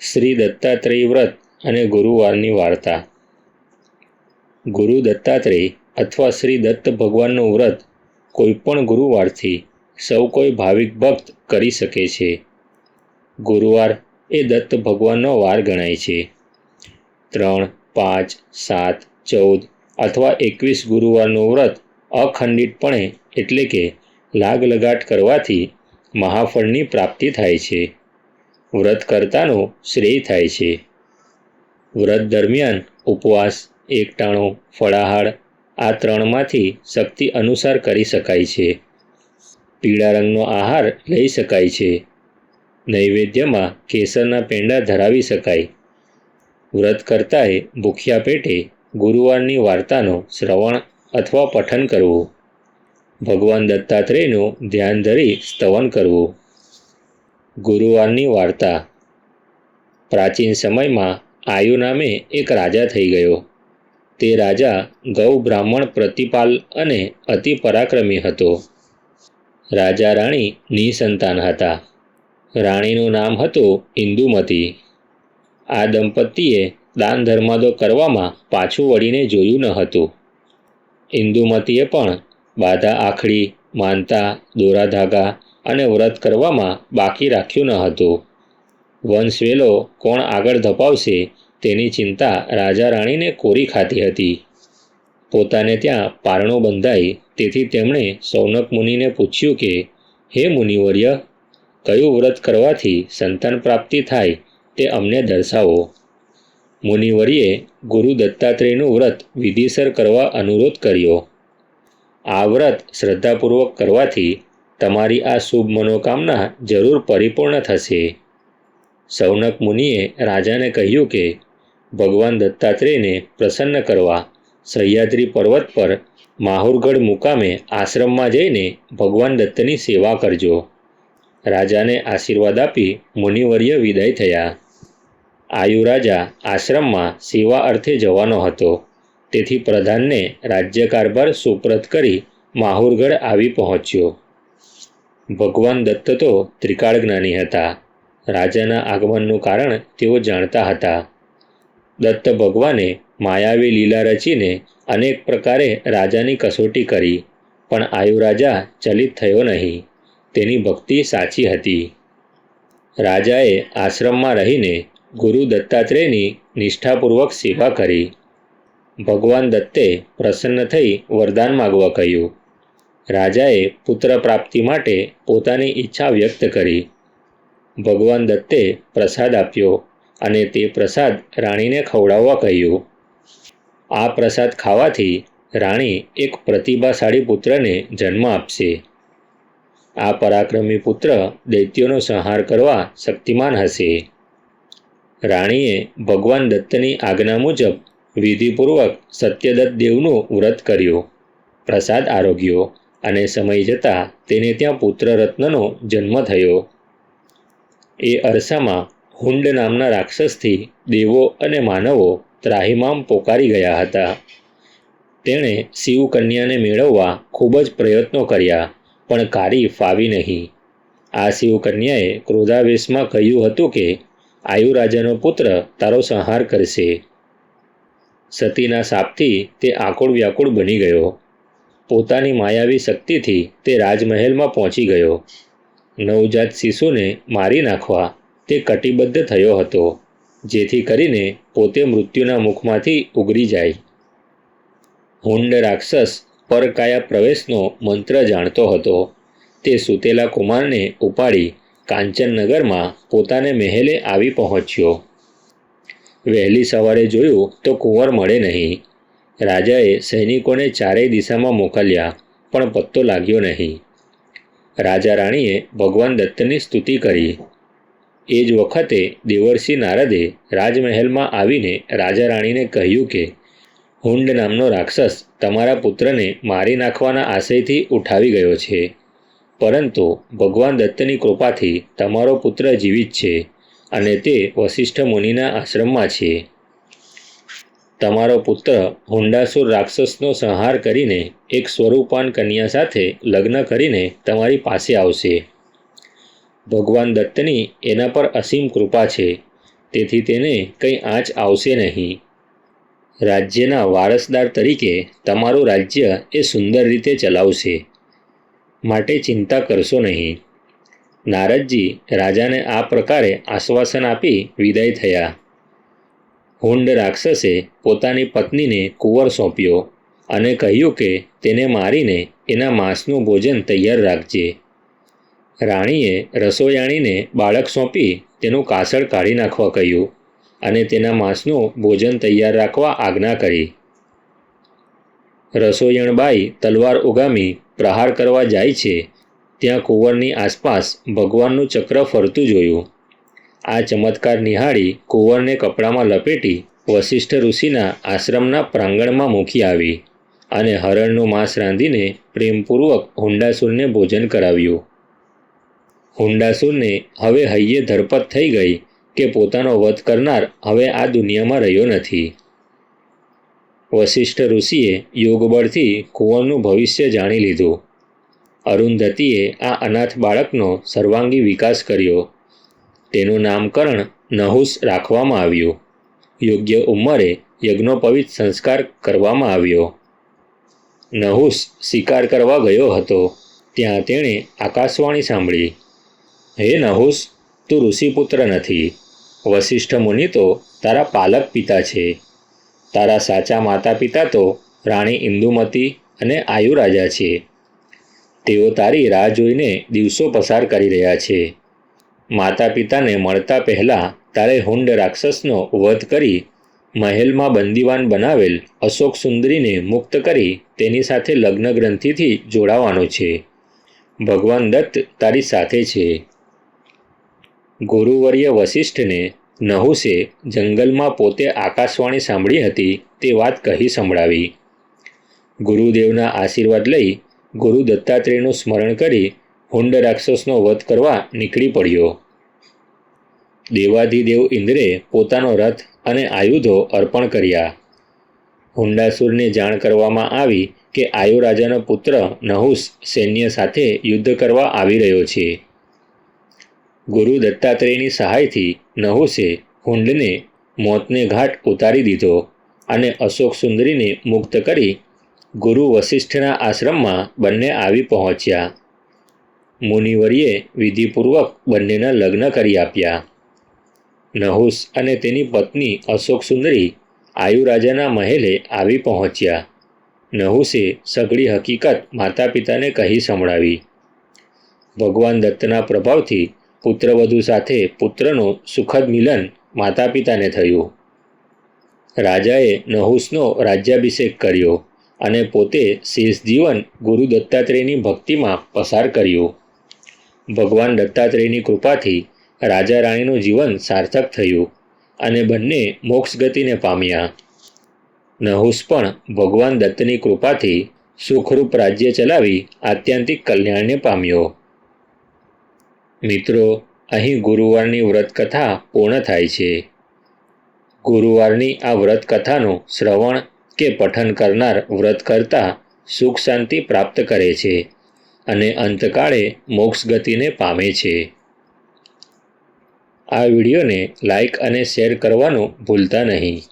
શ્રી દત્તાત્રેય વ્રત અને ગુરુવારની વાર્તા. ગુરુ દત્તાત્રેય અથવા શ્રી દત્ત ભગવાનનું વ્રત કોઈપણ ગુરુવારથી સૌ કોઈ ભાવિક ભક્ત કરી શકે છે. ગુરુવાર એ દત્ત ભગવાનનો વાર ગણાય છે. ત્રણ, પાંચ, સાત, ચૌદ અથવા એકવીસ ગુરુવારનું વ્રત અખંડિતપણે એટલે કે લાગ લગાટ કરવાથી મહાફળની પ્રાપ્તિ થાય છે. વ્રત કરતાનો શ્રેય થાય છે. વ્રત દરમિયાન ઉપવાસ, એકટાણો, ફળાહાર આ ત્રણમાંથી શક્તિ અનુસાર કરી શકાય છે. પીળા રંગનો આહાર લઈ શકાય છે. નૈવેદ્યમાં કેસરના પેંડા ધરાવી શકાય. વ્રત કરતાએ ભૂખ્યા પેટે ગુરુવારની વાર્તાનો શ્રવણ અથવા પઠન કરવું. ભગવાન દત્તાત્રેયનું ધ્યાન ધરી સ્તવન કરવું. ગુરુવારની વાર્તા. પ્રાચીન સમયમાં આયુ નામે એક રાજા થઈ ગયો. તે રાજા ગૌ બ્રાહ્મણ પ્રતિપાલ અને અતિ પરાક્રમી હતો. રાજા રાણી નિસંતાન હતા. રાણીનું નામ હતું ઇન્દુમતી. આ દંપતીએ દાન ધર્માદો કરવામાં પાછું વળીને જોયું ન હતું. ઇન્દુમતીએ પણ બાધા આખડી, માનતા દોરા ધાગા અને વ્રત કરવામાં બાકી રાખ્યું ન હતું. વંશવેલો કોણ આગળ ધપાવશે તેની ચિંતા રાજા રાણીને કોરી ખાતી હતી. પોતાને ત્યાં પારણો બંધાઈ તેથી તેમણે સૌનક મુનિને પૂછ્યું કે, હે મુનિવર્ય, કયું વ્રત કરવાથી સંતાન પ્રાપ્તિ થાય તે અમને દર્શાવો. મુનિવર્યે ગુરુ દત્તાત્રેયનું વ્રત વિધિસર કરવા અનુરોધ કર્યો. આ વ્રત શ્રદ્ધાપૂર્વક કરવાથી તમારી આ શુભ મનોકામના જરૂર પરિપૂર્ણ થશે. સૌનક મુનિએ રાજાને કહ્યું કે, ભગવાન દત્તાત્રેયને પ્રસન્ન કરવા સહ્યાદ્રી પર્વત પર માહુરગઢ મુકામે આશ્રમમાં જઈને ભગવાન દત્તની સેવા કરજો. રાજાને આશીર્વાદ આપી મુનિવર્ય વિદાય થયા. આયુ રાજા આશ્રમમાં સેવા અર્થે જવાનો હતો. તેથી પ્રધાનને રાજ્યકારભાર સુપ્રત કરી માહુરગઢ આવી પહોંચ્યો. ભગવાન દત્ત તો ત્રિકાળ જ્ઞાની હતા. રાજાના આગમનનું કારણ તેઓ જાણતા હતા. દત્ત ભગવાને માયાવી લીલા રચીને અનેક પ્રકારે રાજાની કસોટી કરી, પણ આયુ રાજા ચલિત થયો નહીં. તેની ભક્તિ સાચી હતી. રાજાએ આશ્રમમાં રહીને ગુરુ દત્તાત્રેયની નિષ્ઠાપૂર્વક સેવા કરી. ભગવાન દત્તે પ્રસન્ન થઈ વરદાન માગવા કહ્યું રાજાએ પુત્ર પ્રાપ્તિ માટે પોતાની ઈચ્છા વ્યક્ત કરી. ભગવાન દત્તે પ્રસાદ આપ્યો અને તે પ્રસાદ રાણીને ખવડાવવા કહ્યું. આ પ્રસાદ ખાવાથી રાણી એક પ્રતિભાશાળી પુત્રને જન્મ આપશે. આ પરાક્રમી પુત્ર દૈત્યોનો સંહાર કરવા શક્તિમાન હશે. રાણીએ ભગવાન દત્તની આજ્ઞા મુજબ વિધિપૂર્વક સત્યદત્ત દેવનું વ્રત કર્યું. પ્રસાદ આરોગ્યો. અને સમય જતાં તેને ત્યાં પુત્રરત્નનો જન્મ થયો. એ અરસામાં હુંડ નામના રાક્ષસથી દેવો અને માનવો ત્રાહિમામ પોકારી ગયા હતા. તેણે શિવકન્યાને મેળવવા ખૂબ જ પ્રયત્નો કર્યા, પણ કારી ફાવી નહીં. આ શિવ કન્યાએ ક્રોધાવેશમાં કહ્યું હતું કે, આયુ રાજાનો પુત્ર તારો સંહાર કરશે. સતીના સાપથી તે આકુળ વ્યાકુળ બની ગયો. પોતાની માયાવી શક્તિથી તે રાજમહેલમાં પહોંચી ગયો. નવજાત શિશુને મારી નાખવા તે કટિબદ્ધ થયો હતો, જેથી કરીને પોતે મૃત્યુના મુખમાંથી ઉગરી જાય. હુંડ રાક્ષસ પરકાયા પ્રવેશનો મંત્ર જાણતો હતો. તે સૂતેલા કુમારને ઉપાડી કાંચનનગરમાં પોતાને મહેલે આવી પહોંચ્યો. વહેલી સવારે જોયું તો કુંવર મળે નહીં. રાજાએ સૈનિકોને ચારેય દિશામાં મોકલ્યા, પણ પત્તો લાગ્યો નહીં. રાજા રાણીએ ભગવાન દત્તની સ્તુતિ કરી. એ જ વખતે દેવર્ષિ નારદે રાજમહેલમાં આવીને રાજા રાણીને કહ્યું કે, હુંડ નામનો રાક્ષસ તમારા પુત્રને મારી નાખવાના આશયથી ઉઠાવી ગયો છે. પરંતુ ભગવાન દત્તની કૃપાથી તમારો પુત્ર જીવિત છે અને તે વશિષ્ઠ મુનિના આશ્રમમાં છે. તમારો પુત્ર હુંડાસુર રાક્ષસનો સંહાર કરીને એક સ્વરૂપાન કન્યા સાથે લગ્ન કરીને તમારી પાસે આવશે. ભગવાન દત્તની એના પર અસીમ કૃપા છે. તેથી તેને કંઈ આંચ આવશે નહીં. રાજ્યના વારસદાર તરીકે તમારું રાજ્ય એ સુંદર રીતે ચલાવશે. માટે ચિંતા કરશો નહીં. નારદજી રાજાને આ પ્રકારે આશ્વાસન આપી વિદાય થયા. હુંડ રાક્ષસે પોતાની પત્નીને કુંવર સોંપ્યો અને કહ્યું કે તેને મારીને એના માંસનું ભોજન તૈયાર રાખજે. રાણીએ રસોયાણીને બાળક સોંપી તેનું કાસળ કાઢી નાખવા કહ્યું અને તેના માંસનું ભોજન તૈયાર રાખવા આજ્ઞા કરી. રસોયણબાઈ તલવાર ઉગામી પ્રહાર કરવા જાય છે. ત્યાં કુંવરની આસપાસ ભગવાનનું ચક્ર ફરતું જોયું. આ ચમત્કાર નિહાળી કુંવરને કપડામાં લપેટી વશિષ્ઠ ઋષિના આશ્રમના પ્રાંગણમાં મૂકી આવી અને હરણનું માંસ રાંધીને પ્રેમપૂર્વક હુંડાસુરને ભોજન કરાવ્યું. હુંડાસુરને હવે હૈયે ધરપત થઈ ગઈ કે પોતાનો વધ કરનાર હવે આ દુનિયામાં રહ્યો નથી. વશિષ્ઠ ઋષિએ યોગબળથી કુંવરનું ભવિષ્ય જાણી લીધું. અરુંધતીએ આ અનાથ બાળકનો સર્વાંગી વિકાસ કર્યો. તેનું નામકરણ નહુસ રાખવામાં આવ્યું. યોગ્ય ઉંમરે યજ્ઞોપવિત સંસ્કાર કરવામાં આવ્યો. નહુસ શિકાર કરવા ગયો હતો. ત્યાં તેણે આકાશવાણી સાંભળી. હે નહુસ, તું ઋષિપુત્ર નથી. વશિષ્ઠ મુનિ તો તારા પાલક પિતા છે. તારા સાચા માતા પિતા તો રાણી ઇન્દુમતી અને આયુરાજા છે. તેઓ તારી રાહ જોઈને દિવસો પસાર કરી રહ્યા છે. માતા પિતાને મળતા પહેલાં તારે હુંડ રાક્ષસનો વધ કરી મહેલમાં બંદીવાન બનાવેલ અશોક સુંદરીને મુક્ત કરી તેની સાથે લગ્ન ગ્રંથિથી જોડાવાનો છે. ભગવાન દત્ત તારી સાથે છે. ગુરુવર્ય વશિષ્ઠને નહુસે જંગલમાં પોતે આકાશવાણી સાંભળી હતી તે વાત કહી સંભળાવી. ગુરુદેવના આશીર્વાદ લઈ ગુરુ દત્તાત્રેયનું સ્મરણ કરી હુંડ રાક્ષસનો વધ કરવા નીકળી પડ્યો. દેવાધિદેવ ઇન્દ્રે પોતાનો રથ અને આયુધો અર્પણ કર્યા. હુંડાસુરને જાણ કરવામાં આવી કે આયુ રાજાનો પુત્ર નહુસ સૈન્ય સાથે યુદ્ધ કરવા આવી રહ્યો છે. ગુરુ દત્તાત્રેયની સહાયથી નહુસે હુંડને મોતને ઘાટ ઉતારી દીધો અને અશોક સુંદરીને મુક્ત કરી ગુરુ વશિષ્ઠના આશ્રમમાં બંને આવી પહોંચ્યા. મુનિવરીએ વિધિપૂર્વક બંનેના લગ્ન કરી આપ્યા. નહુસ અને તેની પત્ની અશોક સુંદરી આયુરાજાના મહેલે આવી પહોંચ્યા. નહુસે સઘળી હકીકત માતા પિતાને કહી સંભળાવી. ભગવાન દત્તના પ્રભાવથી પુત્રવધુ સાથે પુત્રનું સુખદ મિલન માતા પિતાને થયું. રાજાએ નહુસનો રાજ્યાભિષેક કર્યો અને પોતે શેષ જીવન ગુરુ દત્તાત્રેયની ભક્તિમાં પસાર કર્યું. ભગવાન દત્તાત્રેયની કૃપાથી રાજા રાણીનું જીવન સાર્થક થયું અને બંને મોક્ષ ગતિને પામ્યા. નહુસ પણ ભગવાન દત્તની કૃપાથી સુખરૂપ રાજ્ય ચલાવી આત્યંતિક કલ્યાણને પામ્યો. મિત્રો, અહીં ગુરુવારની વ્રતકથા પૂર્ણ થાય છે. ગુરુવારની આ વ્રતકથાનું શ્રવણ કે પઠન કરનાર વ્રત કરતા સુખ શાંતિ પ્રાપ્ત કરે છે. અને અંતકાળે મોક્ષ ગતિને પામે છે. આ વિડીયોને લાઇક અને શેર કરવાનું ભૂલતા નહીં.